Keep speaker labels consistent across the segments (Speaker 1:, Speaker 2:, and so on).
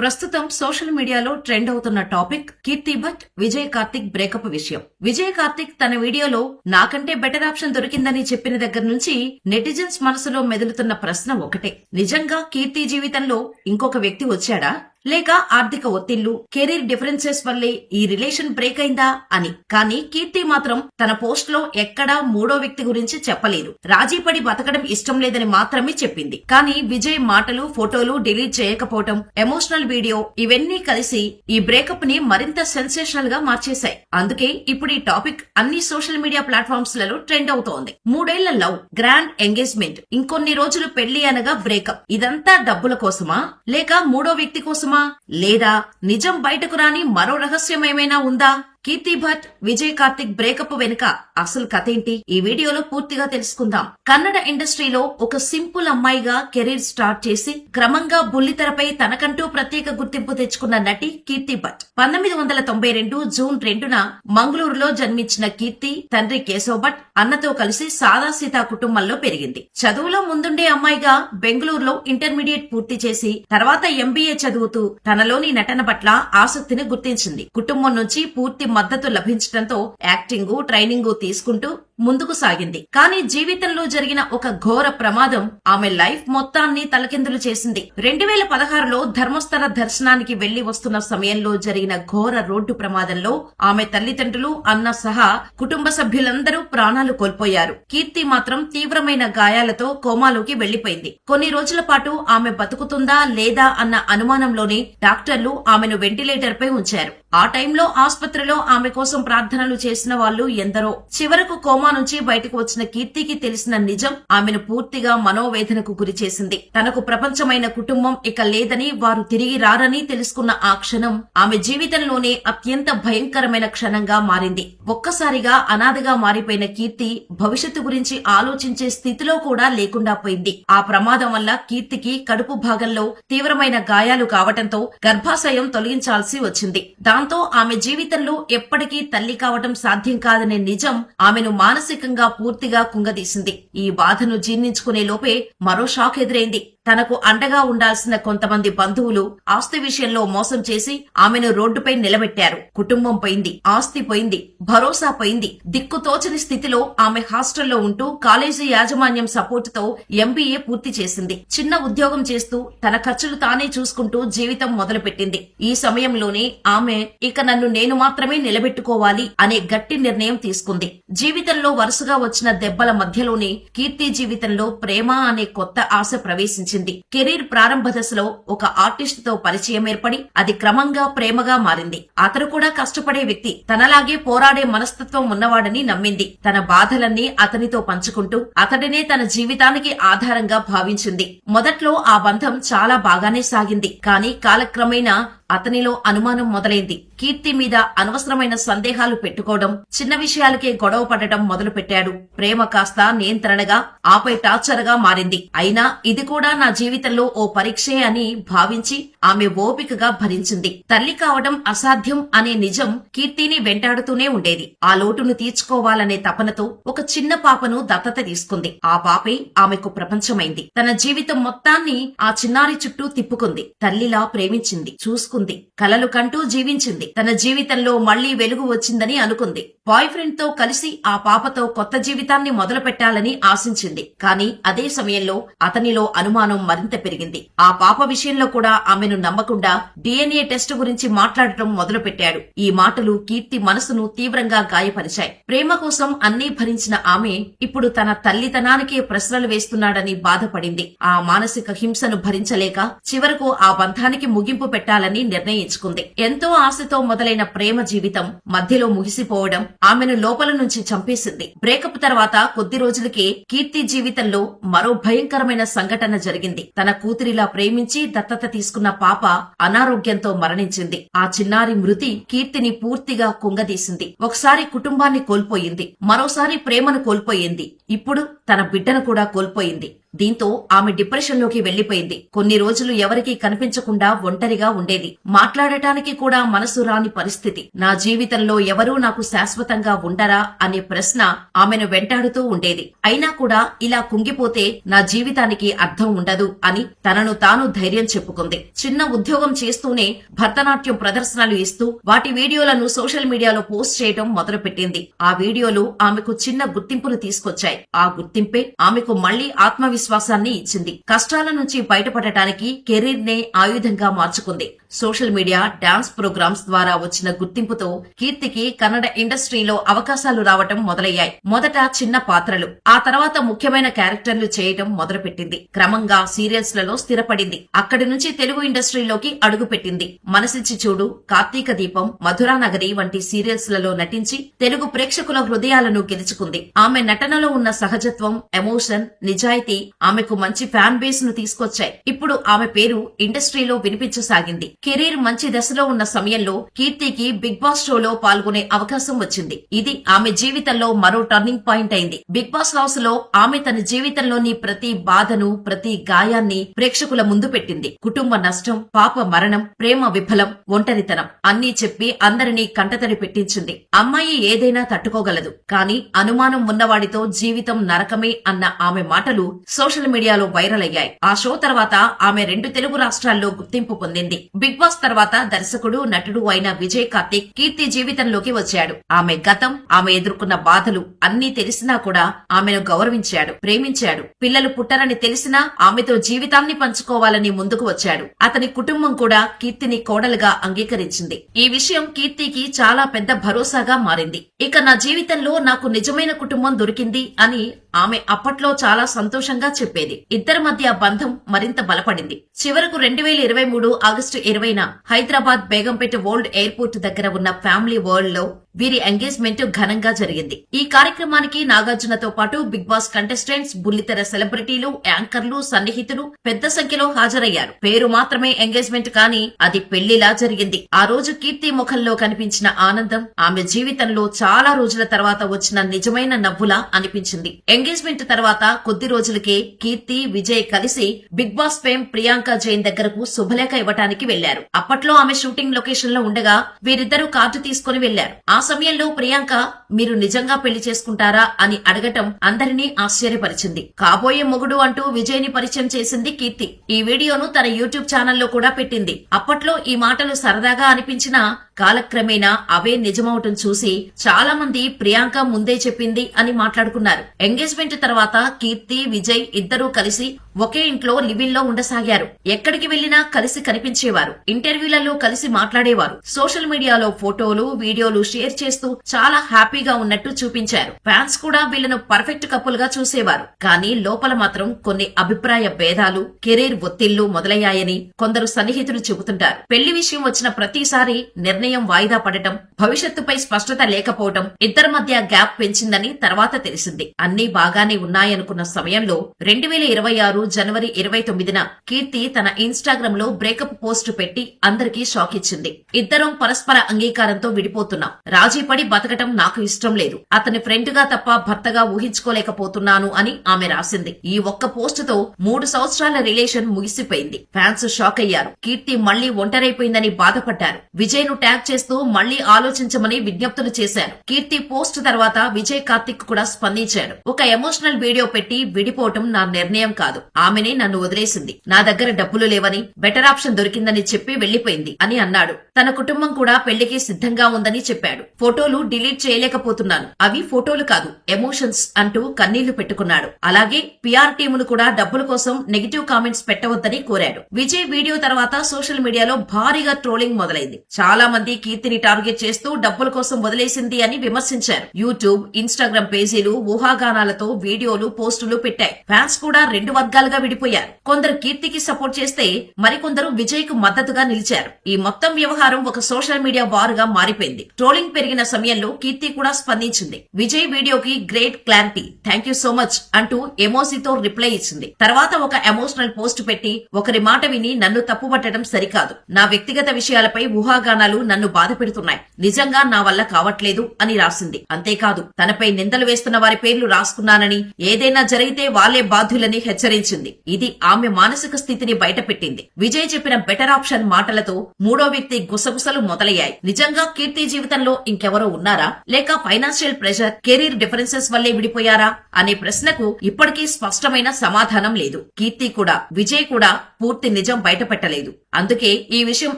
Speaker 1: ప్రస్తుతం సోషల్ మీడియాలో ట్రెండ్ అవుతున్న టాపిక్ కీర్తి భట్ విజయ్ కార్తిక్ బ్రేకప్ విషయం. విజయ్ కార్తిక్ తన వీడియోలో నాకంటే బెటర్ ఆప్షన్ దొరికిందని చెప్పిన దగ్గర నుంచి నెటిజన్స్ మనసులో మెదులుతున్న ప్రశ్న ఒకటే. నిజంగా కీర్తి జీవితంలో ఇంకొక వ్యక్తి వచ్చాడా? లేక ఆర్థిక ఒత్తిళ్ళు కెరీర్ డిఫరెన్సెస్ వల్లే ఈ రిలేషన్ బ్రేక్ అయిందా అని. కానీ కీర్తి మాత్రం తన పోస్ట్లో ఎక్కడా మూడో వ్యక్తి గురించి చెప్పలేదు. రాజీపడి బతకడం ఇష్టం లేదని మాత్రమే చెప్పింది. కానీ విజయ్ మాటలు ఫోటోలు డిలీట్ చేయకపోవటం ఎమోషనల్ వీడియో ఇవన్నీ కలిసి ఈ బ్రేకప్ని మరింత సెన్సేషనల్గా మార్చేశాయి. అందుకే ఇప్పుడు ఈ టాపిక్ అన్ని సోషల్ మీడియా ప్లాట్ఫామ్స్లలో ట్రెండ్ అవుతోంది. మూడేళ్ళ లవ్ గ్రాండ్ ఎంగేజ్మెంట్ ఇంకొన్ని రోజులు పెళ్ళి అనగా బ్రేకప్. ఇదంతా డబ్బుల కోసమా? లేక మూడో వ్యక్తి కోసమా లేదా నిజం బయటకు రాని మరో రహస్యం ఏమైనా ఉందా? కీర్తి భట్ విజయ్ కార్తిక్ బ్రేకప్ వెనుక అసలు కథ ఏంటి? ఈ వీడియోలో పూర్తిగా తెలుసుకుందాం. కన్నడ ఇండస్ట్రీలో ఒక సింపుల్ అమ్మాయిగా కెరీర్ స్టార్ట్ చేసి క్రమంగా బుల్లితెరపై తనకంటూ ప్రత్యేక గుర్తింపు తెచ్చుకున్న నటి కీర్తి భట్. పంతొమ్మిది వందల తొంభై రెండు జూన్ రెండున మంగళూరులో జన్మించిన కీర్తి తండ్రి కేశవ్ భట్ అన్నతో కలిసి సాదాసీతా కుటుంబంలో పెరిగింది. చదువులో ముందుండే అమ్మాయిగా బెంగళూరులో ఇంటర్మీడియట్ పూర్తి చేసి తర్వాత ఎంబీఏ చదువుతూ తనలోని నటన పట్ల ఆసక్తిని గుర్తించింది. కుటుంబం నుంచి పూర్తి మద్దతు లభించడంతో యాక్టింగు ట్రైనింగ్ తీసుకుంటూ ముందుకు సాగింది. కానీ జీవితంలో జరిగిన ఒక ఘోర ప్రమాదం ఆమె లైఫ్ మొత్తాన్ని తలకిందులు చేసింది. రెండు వేల పదహారులో ధర్మస్థల దర్శనానికి వెళ్ళి వస్తున్న సమయంలో జరిగిన ఘోర రోడ్డు ప్రమాదంలో ఆమె తల్లిదండ్రులు అన్న సహా కుటుంబ సభ్యులందరూ ప్రాణాలు కోల్పోయారు. కీర్తి మాత్రం తీవ్రమైన గాయాలతో కోమాలోకి వెళ్ళిపోయింది కొన్ని రోజుల పాటు ఆమె బతుకుతుందా లేదా అన్న అనుమానంలోనే డాక్టర్లు ఆమెను వెంటిలేటర్ పై ఉంచారు. ఆ టైంలో ఆసుపత్రిలో ఆమె కోసం ప్రార్థనలు చేసిన వాళ్ళు ఎందరో. చివరకు కోమా నుంచి బయటకు వచ్చిన కీర్తికి తెలిసిన నిజం ఆమెను పూర్తిగా మనోవేదనకు గురి చేసింది. తనకు ప్రపంచమైన కుటుంబం ఇక లేదని వారు తిరిగి రారని తెలుసుకున్న ఆ క్షణం ఆమె జీవితంలోనే అత్యంత భయంకరమైన క్షణంగా మారింది. ఒక్కసారిగా అనాథగా మారిపోయిన కీర్తి భవిష్యత్తు గురించి ఆలోచించే స్థితిలో కూడా లేకుండా పోయింది. ఆ ప్రమాదం వల్ల కీర్తికి కడుపు భాగంలో తీవ్రమైన గాయాలు కావటంతో గర్భాశయం తొలగించాల్సి వచ్చింది. దాంతో ఆమె జీవితంలో ఎప్పటికీ తల్లి కావటం సాధ్యం కాదనే నిజం ఆమెను మానసికంగా పూర్తిగా కుంగదీసింది ఈ బాధను జీర్ణించుకునే లోపే మరో షాక్ ఎదురైంది. తనకు అండగా ఉండాల్సిన కొంతమంది బంధువులు ఆస్తి విషయంలో మోసం చేసి ఆమెను రోడ్డుపై నిలబెట్టారు. కుటుంబం పోయింది ఆస్తి పోయింది భరోసా పోయింది. దిక్కుతోచని స్థితిలో ఆమె హాస్టల్లో ఉంటూ కాలేజీ యాజమాన్యం సపోర్టుతో ఎంబీఏ పూర్తి చేసింది. చిన్న ఉద్యోగం చేస్తూ తన ఖర్చులు తానే చూసుకుంటూ జీవితం మొదలుపెట్టింది. ఈ సమయంలోనే ఆమె ఇక నన్ను నేను మాత్రమే నిలబెట్టుకోవాలి అనే గట్టి నిర్ణయం తీసుకుంది. జీవితంలో వరుసగా వచ్చిన దెబ్బల మధ్యలోనే కీర్తి జీవితంలో ప్రేమ అనే కొత్త ఆశ ప్రవేశించింది. కెరీర్ ప్రారంభ దశలో ఒక ఆర్టిస్ట్తో పరిచయం ఏర్పడి అది క్రమంగా ప్రేమగా మారింది. అతను కూడా కష్టపడే వ్యక్తి తనలాగే పోరాడే మనస్తత్వం ఉన్నవాడని నమ్మింది. తన బాధలన్నీ అతనితో పంచుకుంటూ అతడినే తన జీవితానికి ఆధారంగా భావించింది. మొదట్లో ఆ బంధం చాలా బాగానే సాగింది కానీ కాలక్రమేణా అతనిలో అనుమానం మొదలైంది. కీర్తి మీద అనవసరమైన సందేహాలు పెట్టుకోవడం చిన్న విషయాలకే గొడవ పడటం మొదలు పెట్టాడు ప్రేమ కాస్త నియంత్రణగా ఆపై టార్చర్గా మారింది. అయినా ఇది కూడా నా జీవితంలో ఓ పరీక్షే అని భావించి ఆమె ఓపికగా భరించింది. తల్లి కావడం అసాధ్యం అనే నిజం కీర్తిని వెంటాడుతూనే ఉండేది. ఆ లోటును తీర్చుకోవాలనే తపనతో ఒక చిన్న పాపను దత్తత తీసుకుంది. ఆ పాపే ఆమెకు ప్రపంచమైంది. తన జీవితం మొత్తాన్ని ఆ చిన్నారి చుట్టూ తిప్పుకుంది. తల్లిలా ప్రేమించింది. చూసుకుంది. కలలు కంటూ జీవించింది. తన జీవితంలో మళ్ళీ వెలుగు వచ్చిందని అనుకుంది. బాయ్ ఫ్రెండ్తో కలిసి ఆ పాపతో కొత్త జీవితాన్ని మొదలు పెట్టాలని ఆశించింది. కానీ అదే సమయంలో అతనిలో అనుమానం మరింత పెరిగింది. ఆ పాప విషయంలో కూడా ఆమెను నమ్మకుండా డిఎన్ఏ టెస్ట్ గురించి మాట్లాడటం మొదలు పెట్టాడు ఈ మాటలు కీర్తి మనసును తీవ్రంగా గాయపరిచాయి. ప్రేమ కోసం అన్నీ భరించిన ఆమె ఇప్పుడు తన తల్లితనానికే ప్రశ్నలు వేస్తున్నాడని బాధపడింది. ఆ మానసిక హింసను భరించలేక చివరకు ఆ బంధానికి ముగింపు పెట్టాలని నిర్ణయించుకుంది. ఎంతో ఆశతో మొదలైన ప్రేమ జీవితం మధ్యలో ముగిసిపోవడం ఆమెను లోపల నుంచి చంపేసింది. బ్రేకప్ తర్వాత కొద్ది రోజులకే కీర్తి జీవితంలో మరో భయంకరమైన సంఘటన జరిగింది. తన కూతురిలా ప్రేమించి దత్తత తీసుకున్న పాప అనారోగ్యంతో మరణించింది. ఆ చిన్నారి మృతి కీర్తిని పూర్తిగా కుంగదీసింది. ఒకసారి కుటుంబాన్ని కోల్పోయింది. మరోసారి ప్రేమను కోల్పోయింది. ఇప్పుడు తన బిడ్డను కూడా కోల్పోయింది. దీంతో ఆమె డిప్రెషన్లోకి వెళ్ళిపోయింది కొన్ని రోజులు ఎవరికీ కనిపించకుండా ఒంటరిగా ఉండేది. మాట్లాడటానికి కూడా మనసు రాని పరిస్థితి. నా జీవితంలో ఎవరూ నాకు శాశ్వతంగా ఉండరా అనే ప్రశ్న ఆమెను వెంటాడుతూ ఉండేది. అయినా కూడా ఇలా కుంగిపోతే నా జీవితానికి అర్థం ఉండదు అని తనను తాను ధైర్యం చెప్పుకుంది. చిన్న ఉద్యోగం చేస్తూనే భరతనాట్యం ప్రదర్శనలు ఇస్తూ వాటి వీడియోలను సోషల్ మీడియాలో పోస్ట్ చేయడం మొదలుపెట్టింది. ఆ వీడియోలు ఆమెకు చిన్న గుర్తింపును తీసుకొచ్చాయి. ఆ గుర్తింపే ఆమెకు మళ్ళీ ఆత్మవిశ్వాసాన్ని ఇచ్చింది. కష్టాల నుంచి బయటపడటానికి కెరీర్ నే ఆయుధంగా మార్చుకుంది. సోషల్ మీడియా డాన్స్ ప్రోగ్రామ్స్ ద్వారా వచ్చిన గుర్తింపుతో కీర్తికి కన్నడ ఇండస్ట్రీలో అవకాశాలు రావటం మొదలయ్యాయి. మొదట చిన్న పాత్రలు ఆ తర్వాత ముఖ్యమైన క్యారెక్టర్లు చేయటం మొదలుపెట్టింది. క్రమంగా సీరియల్స్లలో స్థిరపడింది. అక్కడి నుంచి తెలుగు ఇండస్ట్రీలోకి అడుగుపెట్టింది. మనసిచ్చి చూడు కార్తీక దీపం మధురా నగరి వంటి సీరియల్స్లలో నటించి తెలుగు ప్రేక్షకుల హృదయాలను గెలుచుకుంది. ఆమె నటనలో ఉన్న సహజత్వం ఎమోషన్ నిజాయితీ ఆమెకు మంచి ఫ్యాన్ బేస్ను తీసుకొచ్చాయి. ఇప్పుడు ఆమె పేరు ఇండస్ట్రీలో వినిపించసాగింది. కెరీర్ మంచి దశలో ఉన్న సమయంలో కీర్తికి బిగ్ బాస్ షోలో పాల్గొనే అవకాశం వచ్చింది. ఇది ఆమె జీవితంలో మరో టర్నింగ్ పాయింట్ అయింది. బిగ్ బాస్ హౌస్లో ఆమె తన జీవితంలోని ప్రతి బాధను ప్రతి గాయాన్ని ప్రేక్షకుల ముందు పెట్టింది. కుటుంబ నష్టం పాప మరణం ప్రేమ విఫలం ఒంటరితనం అన్నీ చెప్పి అందరినీ కంటతడి పెట్టించింది. అమ్మాయి ఏదైనా తట్టుకోగలదు. కానీ అనుమానం ఉన్నవాడితో జీవితం నరకమే అన్న ఆమె మాటలు సోషల్ మీడియాలో వైరల్ అయ్యాయి. ఆ షో తర్వాత ఆమె రెండు తెలుగు రాష్ట్రాల్లో గుర్తింపు పొందింది. బిగ్ బాస్ తర్వాత దర్శకుడు నటుడు అయిన విజయ్ కార్తిక్ కీర్తి జీవితంలోకి వచ్చాడు. ఆమె గతం ఆమె ఎదుర్కొన్న బాధలు అన్నీ తెలిసినా కూడా ఆమెను గౌరవించాడు ప్రేమించాడు. పిల్లలు పుట్టరని తెలిసినా ఆమెతో జీవితాన్ని పంచుకోవాలని ముందుకు వచ్చాడు. అతని కుటుంబం కూడా కీర్తిని కోడలుగా అంగీకరించింది. ఈ విషయం కీర్తికి చాలా పెద్ద భరోసాగా మారింది. ఇక నా జీవితంలో నాకు నిజమైన కుటుంబం దొరికింది అని ఆమె అప్పట్లో చాలా సంతోషంగా చెప్పేది. ఇద్దరి మధ్య బంధం మరింత బలపడింది. చివరకు రెండు వేల ఇరవై మూడు ఆగస్టు ఇరవై ఇరవైన హైదరాబాద్ బేగంపేట ఓల్డ్ ఎయిర్పోర్ట్ దగ్గర ఉన్న ఫ్యామిలీ వరల్డ్లో వీరి ఎంగేజ్మెంట్ ఘనంగా జరిగింది. ఈ కార్యక్రమానికి నాగార్జునతో పాటు బిగ్ బాస్ కంటెస్టెంట్స్ బుల్లితెర సెలబ్రిటీలు యాంకర్లు సన్నిహితులు పెద్ద సంఖ్యలో హాజరయ్యారు. పేరు మాత్రమే ఎంగేజ్మెంట్ కానీ అది పెళ్ళిలా జరిగింది. ఆ రోజు కీర్తి ముఖంలో కనిపించిన ఆనందం ఆమె జీవితంలో చాలా రోజుల తర్వాత వచ్చిన నిజమైన నవ్వులా అనిపించింది. ఎంగేజ్మెంట్ తర్వాత కొద్ది రోజులకే కీర్తి విజయ్ కలిసి big boss fame Priyanka Jain దగ్గరకు శుభలేఖ ఇవ్వటానికి వెళ్ళారు అప్పట్లో ఆమె షూటింగ్ లొకేషన్లో ఉండగా వీరిద్దరూ కార్డు తీసుకుని వెళ్ళారు ఆ సమయంలో ప్రియాంక మీరు నిజంగా పెళ్ళి చేసుకుంటారా అని అడగటం అందరినీ ఆశ్చర్యపరిచింది. కాబోయే మొగుడు అంటూ విజయ్ని పరిచయం చేసింది కీర్తి. ఈ వీడియోను తన యూట్యూబ్ ఛానల్లో కూడా పెట్టింది. అప్పట్లో ఈ మాటలు సరదాగా అనిపించినా కాలక్రమేణా అవే నిజమవటం చూసి చాలా మంది ప్రియాంక ముందే చెప్పింది అని మాట్లాడుకున్నారు. ఎంగేజ్మెంట్ తర్వాత కీర్తి విజయ్ ఇద్దరూ కలిసి ఒకే ఇంట్లో లివింగ్లో ఉండసాగారు. ఎక్కడికి వెళ్ళినా కలిసి కనిపించేవారు. ఇంటర్వ్యూలలో కలిసి మాట్లాడేవారు. సోషల్ మీడియాలో ఫోటోలు వీడియోలు షేర్ చేస్తూ చాలా హ్యాపీగా ఉన్నట్టు చూపించారు. ఫ్యాన్స్ కూడా వీళ్ళను పర్ఫెక్ట్ కపుల్గా చూసేవారు. కానీ లోపల మాత్రం కొన్ని అభిప్రాయ భేదాలు కెరీర్ ఒత్తిళ్ళు మొదలయ్యాయని కొందరు సన్నిహితులు చెబుతుంటారు. పెళ్ళి విషయం వచ్చిన ప్రతిసారి నిర్ణయం వాయిదా పడటం భవిష్యత్తుపై స్పష్టత లేకపోవడం ఇద్దరి మధ్య గ్యాప్ పెంచిందని తర్వాత తెలిసింది. అన్నీ బాగానే ఉన్నాయనుకున్న సమయంలో రెండు వేల ఇరవై ఆరు జనవరి ఇరవై తొమ్మిదిన కీర్తి తన ఇన్స్టాగ్రామ్లో బ్రేకప్ పోస్ట్ పెట్టి అందరికీ షాక్ ఇచ్చింది. ఇద్దరం పరస్పర అంగీకారంతో విడిపోతున్నాం. రాజీ పడి బతకటం నాకు ఇష్టం లేదు. అతని ఫ్రెండ్గా తప్ప భర్తగా ఊహించుకోలేకపోతున్నాను అని ఆమె రాసింది. ఈ ఒక్క పోస్ట్తో మూడు సంవత్సరాల రిలేషన్ ముగిసిపోయింది. ఫ్యాన్స్ షాక్ అయ్యారు. కీర్తి మళ్ళీ ఒంటరైపోయిందని బాధపడ్డారు. విజయ్ను ట్యాగ్ చేస్తూ మళ్ళీ ఆలోచించమని విజ్ఞప్తులు చేశారు. కీర్తి పోస్ట్ తర్వాత విజయ్ కార్తిక్ కూడా స్పందించాడు ఒక ఎమోషనల్ వీడియో పెట్టి విడిపోవటం నా నిర్ణయం కాదు. ఆమెనే నన్ను వదిలేసింది. నా దగ్గర డబ్బులు లేవని బెటర్ ఆప్షన్ దొరికిందని చెప్పి వెళ్ళిపోయింది అని అన్నాడు. తన కుటుంబం కూడా పెళ్ళికి సిద్ధంగా ఉందని చెప్పాడు. ఫోటోలు డిలీట్ చేయలేకపోతున్నాను. అవి ఫోటోలు కాదు ఎమోషన్స్ అంటూ కన్నీళ్ళు పెట్టుకున్నాడు. అలాగే పిఆర్ టీమును కూడా డబ్బుల కోసం నెగిటివ్ కామెంట్స్ పెట్టవద్దని కోరాడు. విజయ్ వీడియో తర్వాత సోషల్ మీడియాలో భారీగా ట్రోలింగ్ మొదలైంది. చాలా మంది కీర్తిని టార్గెట్ చేస్తూ డబ్బుల కోసం వదిలేసింది అని విమర్శించారు. యూట్యూబ్ ఇన్స్టాగ్రామ్ పేజీలు ఊహాగానాలతో వీడియోలు పోస్టులు పెట్టాయి. ఫ్యాన్స్ కూడా రెండు వర్గాలుగా విడిపోయారు. కొందరు కీర్తికి సపోర్ట్ చేస్తే మరికొందరు విజయ్కు మద్దతుగా నిలిచారు. ఈ మొత్తం వ్యవహారం ఒక సోషల్ మీడియా వారుగా మారిపోయింది. ట్రోలింగ్ పెరిగిన సమయంలో కీర్తి కూడా స్పందించింది. విజయ్ వీడియోకి great clarity thank you so much అంటూ ఎమోసీతో రిప్లై ఇచ్చింది. తర్వాత ఒక ఎమోషనల్ పోస్ట్ పెట్టి ఒకరి మాట విని నన్ను తప్పుపట్టడం సరికాదు. నా వ్యక్తిగత విషయాలపై ఊహాగానాలు నన్ను బాధ పెడుతున్నాయి. నిజంగా నా వల్ల కావట్లేదు అని రాసింది. అంతేకాదు తనపై నిందలు వేస్తున్న వారి పేర్లు రాసుకున్నానని ఏదైనా జరిగితే వాళ్ళే బాధ్యులని హెచ్చరించింది. ఇది ఆమె మానసిక స్థితిని బయటపెట్టింది. విజయ్ చెప్పిన బెటర్ ఆప్షన్ మాటలతో మూడో వ్యక్తి గుసగుసలు మొదలయ్యాయి. నిజంగా కీర్తి జీవితంలో ఇంకెవరో ఉన్నారా? లేక ఫైనాన్షియల్ ప్రెషర్ కెరీర్ డిఫరెన్సెస్ వల్లే విడిపోయారా? అనే ప్రశ్నకు ఇప్పటికీ స్పష్టమైన సమాధానం లేదు. కీర్తి కూడా విజయ్ కూడా పూర్తి నిజం బయటపెట్టలేదు. అందుకే ఈ విషయం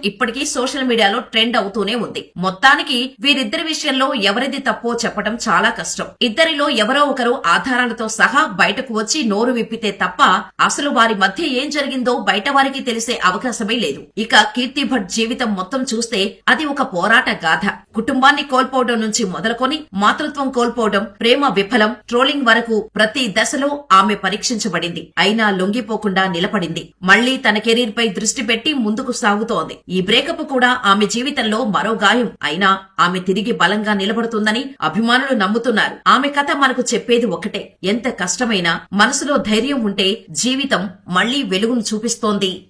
Speaker 1: ఇప్పటికీ సోషల్ మీడియాలో ట్రెండ్ అవుతూనే ఉంది. మొత్తానికి వీరిద్దరి విషయంలో ఎవరిది తప్పో చెప్పడం చాలా కష్టం. ఇద్దరిలో ఎవరో ఒకరు ఆధారాలతో సహా బయటకు వచ్చి నోరు విప్పితే తప్ప అసలు వారి మధ్య ఏం జరిగిందో బయట వారికి తెలిసే అవకాశమే లేదు. ఇక కీర్తి భట్ జీవితం మొత్తం చూస్తే అది ఒక పోరాట గాథ. కుటుంబాన్ని కోల్పోవడం నుంచి మొదలుకొని మాతృత్వం కోల్పోవడం ప్రేమ విఫలం ట్రోలింగ్ వరకు ప్రతి దశలో ఆమె పరీక్షించబడింది. అయినా లొంగిపోకుండా నిలబడింది. మళ్ళీ తన కెరీర్ పై దృష్టి పెట్టి ముందుకు సాగుతోంది. ఈ బ్రేకప్ కూడా ఆమె జీవితంలో మరో గాయం. అయినా ఆమె తిరిగి బలంగా నిలబడుతుందని అభిమానులు నమ్ముతున్నారు. ఆమె కథ మనకు చెప్పేది ఒకటే. ఎంత కష్టమైనా మనసులో ధైర్యం ఉంటే జీవితం మళ్ళీ వెలుగును చూపిస్తోంది.